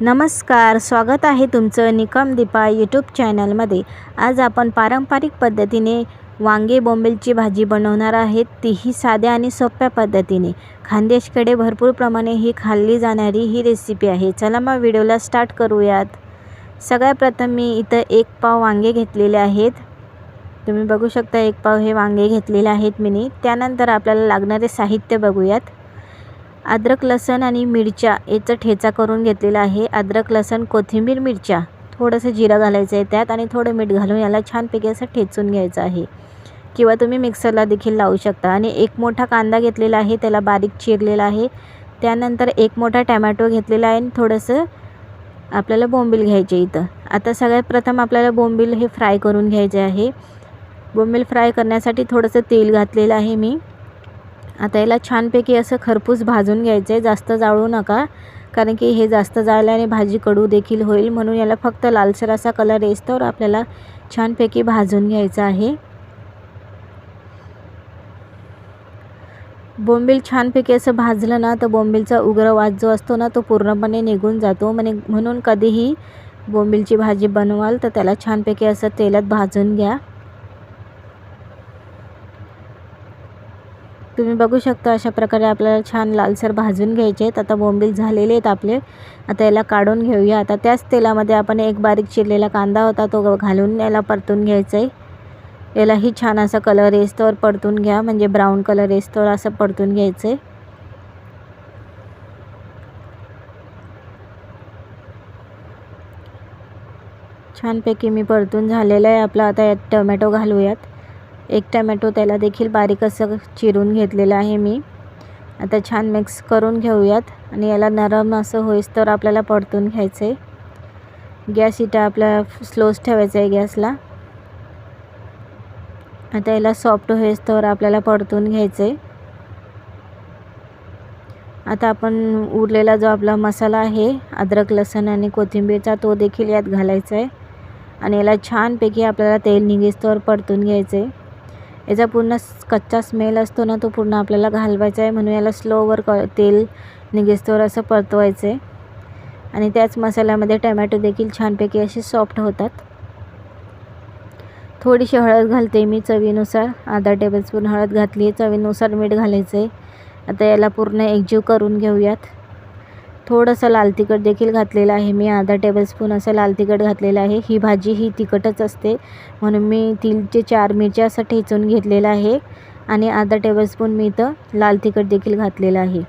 नमस्कार स्वागत आहे तुमचं निकम दीपा यूट्यूब चॅनलमध्ये आज आपण पारंपरिक पद्धतीने वांगे बोंबेलची भाजी बनवणार आहेत. तीही साध्या आणि सोप्या पद्धतीने. खानदेशकडे भरपूर प्रमाणे ही खाल्ली जाणारी ही रेसिपी आहे. चला मग व्हिडिओला स्टार्ट करूयात. सगळ्यात प्रथम मी इथं एक पाव वांगे घेतलेले आहेत. तुम्ही बघू शकता एक पाव हे वांगे घेतलेले आहेत मी त्यानंतर आपल्याला लागणारे साहित्य बघूयात. अद्रक लसण आणि मिरच्या याचा ठेचा करून घेतलेला आहे. अद्रक लसण कोथिंबीर मिरच्या. थोडंसं जिरं घालायचं आहे त्यात आणि थोडं मीठ घालून याला छानपैकी असं ठेचून घ्यायचं आहे. किंवा तुम्ही मिक्सरला देखील लावू शकता. आणि एक मोठा कांदा घेतलेला आहे त्याला बारीक चिरलेला आहे. त्यानंतर एक मोठा टॅमॅटो घेतलेला आहे आणि थोडंसं आपल्याला बोंबील घ्यायचे इथं. आता सगळ्यात प्रथम आपल्याला बोंबील हे फ्राय करून घ्यायचे आहे. बोंबील फ्राय करण्यासाठी थोडंसं तेल घातलेलं आहे मी. आता याला छानपैकी असं खरपूस भाजून घ्यायचं आहे जास्त जाळू नका कारण की हे जास्त जाळल्याने भाजी कडू देखील होईल. म्हणून याला फक्त लालसर असा कलर तर आपल्याला छानपैकी भाजून घ्यायचं आहे. बोंबील छानपैकी असं भाजलं ना तर बोंबीलचा उग्र वास जो असतो ना तो पूर्णपणे निघून जातो. म्हणे म्हणून कधीही बोंबीलची भाजी बनवाल तर त्याला छानपैकी असं तेलात भाजून घ्या. तुम्ही बघू शकता अशा प्रकारे आपल्याला छान लालसर भाजून घ्यायचे आहेत. आता बोंबील झालेले आहेत आपले. आता याला काढून घेऊया. आता त्याच तेलामध्ये आपण एक बारीक चिरलेला कांदा होता तो घालून याला परतून घ्यायचा आहे. यालाही छान असा कलर येस्तोवर परतून घ्या. म्हणजे ब्राऊन कलर येस्तोवर असं परतून घ्यायचं आहे. छानपैकी मी परतून झालेलं आहे. आपला आता यात टोमॅटो घालूयात. एक टमॅटो त्याला देखील बारीक असं चिरून घेतलेलं आहे मी. आता छान मिक्स करून घेऊयात. आणि याला नरम असं होईस तर आपल्याला परतून घ्यायचं आहे गॅस इटा आपला स्लोच ठेवायचा आहे गॅसला. आता याला सॉफ्ट होईस तर आपल्याला परतून घ्यायचं आहे आता आपण उरलेला जो आपला मसाला आहे अद्रक लसण आणि कोथिंबीरचा तो देखील यात घालायचा आहे आणि याला छानपैकी आपल्याला तेल निघेस्तोवर परतून घ्यायचं आहे याचा पूर्ण कच्चा स्मेल असतो ना तो पूर्ण आपल्याला घालवायचा आहे. म्हणून याला स्लोवर क तेल निघेस्तोवर असं परतवायचं. आहे आणि त्याच मसाल्यामध्ये टमॅटो देखील छानपैकी असे सॉफ्ट होतात. थोडीशी हळद घालते मी चवीनुसार. अर्धा टेबलस्पून हळद घातली आहे चवीनुसार मीठ घालायचं आहे आता याला पूर्ण एकजीव करून घेऊयात. थोडंसं लाल तिखट देखील घातलेलं आहे. मी अर्धा टेबलस्पून असं लाल तिखट घातलेलं आहे. ही भाजी ही तिखटच असते. म्हणून मी तिलचे चार मिरच्या असं ठेचून घेतलेलं आहे. आणि अर्धा टेबलस्पून मी इथं लाल तिखट देखील घातलेलं आहे.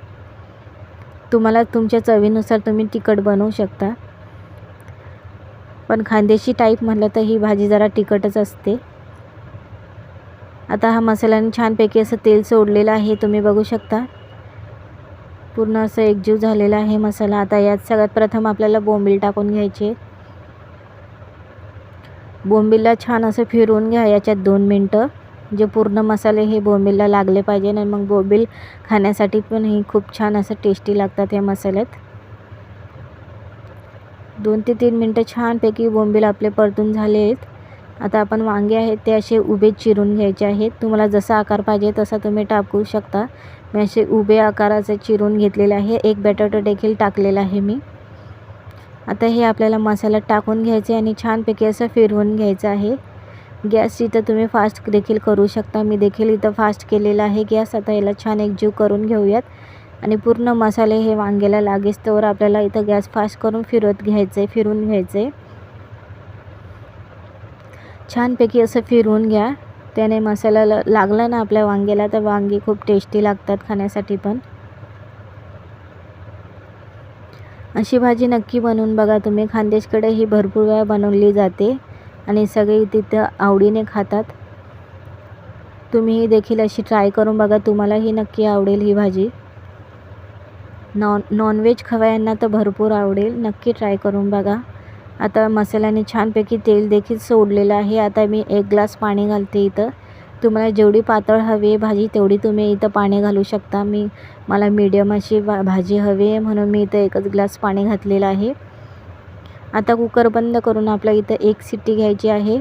तुम्हाला तुमच्या चवीनुसार तुम्ही तिखट बनवू शकता. पण खांदेशी टाईप म्हटलं तर ही भाजी जरा तिखटच असते. आता हा मसाल्याने छानपैकी असं तेल सोडलेलं आहे. तुम्ही बघू शकता. पूर्ण असं एकजीव झालेला आहे मसाला. आता यात सगळ्यात प्रथम आपल्याला बोंबील टाकून घ्यायचे. बोंबीलला छान असं फिरवून घ्या याच्यात दोन मिनटं. जे पूर्ण मसाले हे बोंबीलला लागले पाहिजे आणि मग बोंबील खाण्यासाठी पण ही खूप छान असं टेस्टी लागतात या मसाल्यात. दोन ते तीन मिनटं छानपैकी बोंबील आपले परतून झाले आहेत आता आपण वांगे आहेत ते असे उभे चिरून घ्यायचे आहेत. तुम्हाला जसा आकार पाहिजे तसा तुम्ही टाकू शकता. मी असे उभे आकाराचे चिरून घेतलेले आहे. एक बटाटो देखील टाकलेला आहे मी. आता हे आपल्याला मसाल्यात टाकून घ्यायचे आणि छानपैकी असं फिरवून घ्यायचं आहे. गॅस इथं तुम्ही फास्ट देखील करू शकता. मी देखील इथं फास्ट केलेला आहे. गॅस आता याला छान एकजीव करून घेऊयात. आणि पूर्ण मसाले हे वांग्याला लागेस तर आपल्याला इथं गॅस फास्ट करून फिरवत घ्यायचं आहे फिरून घ्यायचं आहे छानपैकी असं फिरवून घ्या. त्याने मसाला लागला ना आपल्या वांग्याला तर वांगी खूप टेस्टी लागतात खाण्यासाठी पण. अशी भाजी नक्की बनवून बघा तुम्ही. खानदेशकडे ही भरपूर वेळा बनवली जाते आणि सगळे तिथं आवडीने खातात. तुम्ही देखील अशी ट्राय करून बघा. तुम्हालाही नक्की आवडेल ही भाजी. नॉन नॉनव्हेज खवयांना तर भरपूर आवडेल. नक्की ट्राय करून बघा. आता मसाल्याने छानपैकी तेल देखील सोडलेलं आहे. आता मी एक ग्लास पाणी घालते इथं. तुम्हाला जेवढी पातळ हवी आहे भाजी तेवढी तुम्ही इथं पाणी घालू शकता. मी मला मीडियम अशी भाजी हवी आहे म्हणून मी इथं एकच ग्लास पाणी घातलेलं आहे. आता कुकर बंद करून आपल्या इथं एक शिट्टी घ्यायची आहे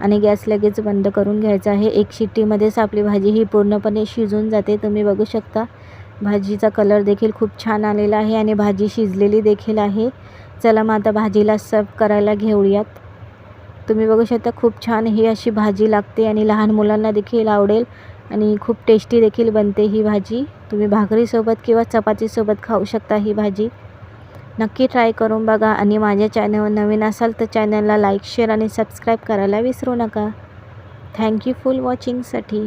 आणि गॅस लगेच बंद करून घ्यायचा आहे. एक शिट्टीमध्येच आपली भाजी ही पूर्णपणे शिजून जाते. तुम्ही बघू शकता. भाजीचा कलर देखील खूप छान आलेला आहे आणि भाजी शिजलेली देखील आहे. चला मग आता भाजीला सर्व करायला घेऊयात. तुम्ही बघू शकता खूप छान ही अशी भाजी लागते आणि लहान मुलांना देखील आवडेल आणि खूप टेस्टी देखील बनते ही भाजी. तुम्ही भाकरीसोबत किंवा चपातीसोबत खाऊ शकता ही भाजी. नक्की ट्राय करून बघा आणि माझ्या चॅनलवर नवीन असाल तर चॅनलला लाईक शेअर आणि सबस्क्राईब करायला विसरू नका. थँक्यू फुल वॉचिंगसाठी